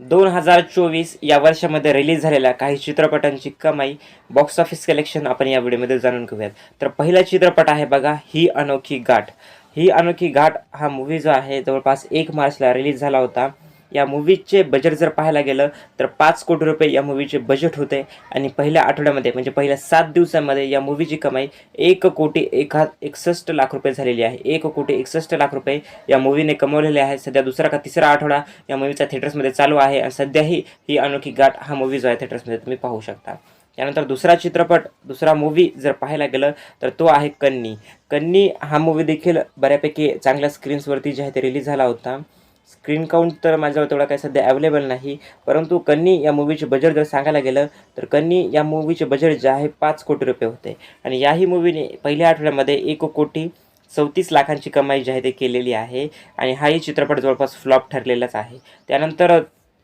दोन हजार चोवीस या वर्षामध्ये रिलीज झालेल्या काही चित्रपटांची कमाई बॉक्स ऑफिस कलेक्शन आपण या व्हिडिओमध्ये जाणून घेऊयात. तर पहिला चित्रपट आहे बघा ही अनोखी गाठ. ही अनोखी गाठ हा मूवी जो आहे जवळपास एक मार्चला रिलीज झाला होता. या मूवीचे बजेट जर पाहायला गेलं तर पाच कोटी रुपये या मूवीचे बजेट होते. आणि पहिल्या आठवड्यामध्ये म्हणजे पहिल्या सात दिवसांमध्ये या मूवीची कमाई एक कोटी एका एकसष्ट लाख रुपये झालेली आहे. एक कोटी एकसष्ट लाख रुपये या मूवीने कमवलेले आहे. सध्या दुसरा का तिसरा आठवडा या मूवीचा थिएटर्समध्ये चालू आहे. आणि सध्याही ही अनोखी गाठ हा मूवी जो आहे थिएटर्समध्ये तुम्ही पाहू शकता. त्यानंतर दुसरा चित्रपट दुसरा मूवी जर पाहायला गेलं तर तो आहे कन्नी. कन्नी हा मूवी देखील बऱ्यापैकी चांगल्या स्क्रीन्सवरती जे आहे ते रिलीज झाला होता. स्क्रीन काउंट तर माझ्याजवळ तेवढा काही सध्या अवेलेबल नाही. परंतु कन्नी या मूवीचे बजेट जर सांगायला गेलं तर कन्नी या मूवीचे बजेट जे आहे पाच कोटी रुपये होते. आणि याही मूवीने पहिल्या आठवड्यामध्ये एक कोटी चौतीस लाखांची कमाई जी आहे ते केलेली आहे. आणि हाही चित्रपट जवळपास फ्लॉप ठरलेलाच आहे. त्यानंतर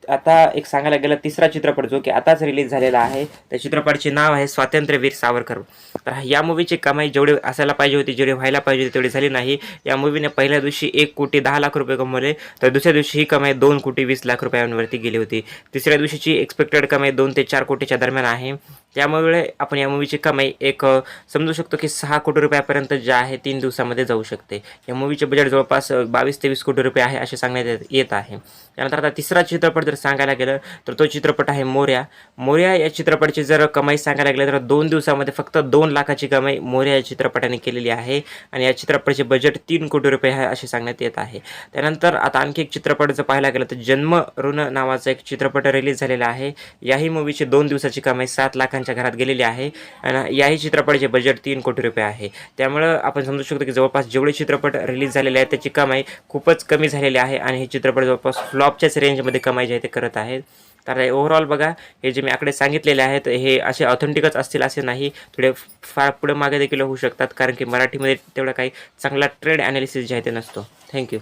आता एक सांगायला गेलं तिसरा चित्रपट जो की आताच रिलीज झालेला आहे त्या चित्रपटाचे नाव आहे स्वातंत्र्यवीर सावरकर. तर या मूवीची कमाई जेवढी असायला पाहिजे होती जेवढी व्हायला पाहिजे होती तेवढी झाली नाही. या मूवीने पहिल्या दिवशी एक कोटी दहा लाख रुपये कमवले तर दुसऱ्या दिवशी ही कमाई दोन कोटी वीस लाख रुपयांवरती गेली होती. तिसऱ्या दिवशीची एक्सपेक्टेड कमाई दोन ते चार कोटीच्या दरम्यान आहे. त्यामुळे आपण या मूवीची कमाई एक समजू शकतो की सहा कोटी रुपयापर्यंत जे आहे तीन दिवसामध्ये जाऊ शकते. या मूवीचे बजेट जवळपास बावीस ते वीस कोटी रुपये आहे असे सांगण्यात येत- येत आहे. त्यानंतर आता तिसरा चित्रपट जर सांगायला गेलं तर तो चित्रपट आहे मोर्या. मोर्या या चित्रपटाची जर कमाई सांगायला गेलं तर दोन दिवसामध्ये फक्त दोन लाखाची कमाई मोर्या या चित्रपटाने केलेली आहे. आणि या चित्रपटाचे बजेट तीन कोटी रुपये आहे असे सांगण्यात येत आहे. त्यानंतर आता आणखी एक चित्रपट जर पाहायला गेलं तर जन्म ऋण नावाचा एक चित्रपट रिलीज झालेला आहे. याही मूवीची दोन दिवसाची कमाई सात लाखांच्या घरात गेलेली आहे. आणि याही चित्रपटाचे बजेट तीन कोटी रुपये आहे. त्यामुळं आपण समजू शकतो की जवळपास जेवढे चित्रपट रिलीज झालेले आहेत त्याची कमाई खूपच कमी झालेली आहे आणि हे चित्रपट जवळपास फ्लॉपच्याच रेंजमध्ये कमाई जे आहे ते करत आहेत. तर ओव्हरऑल बघा हे जे मी आकडे सांगितलेले आहेत हे असे ऑथेंटिकच असतील असे नाही. थोडे फार पुढे मागे देखील होऊ शकतात कारण की मराठीमध्ये तेवढा काही चांगला ट्रेड ॲनालिसिस जे आहे ते नसतो. थँक्यू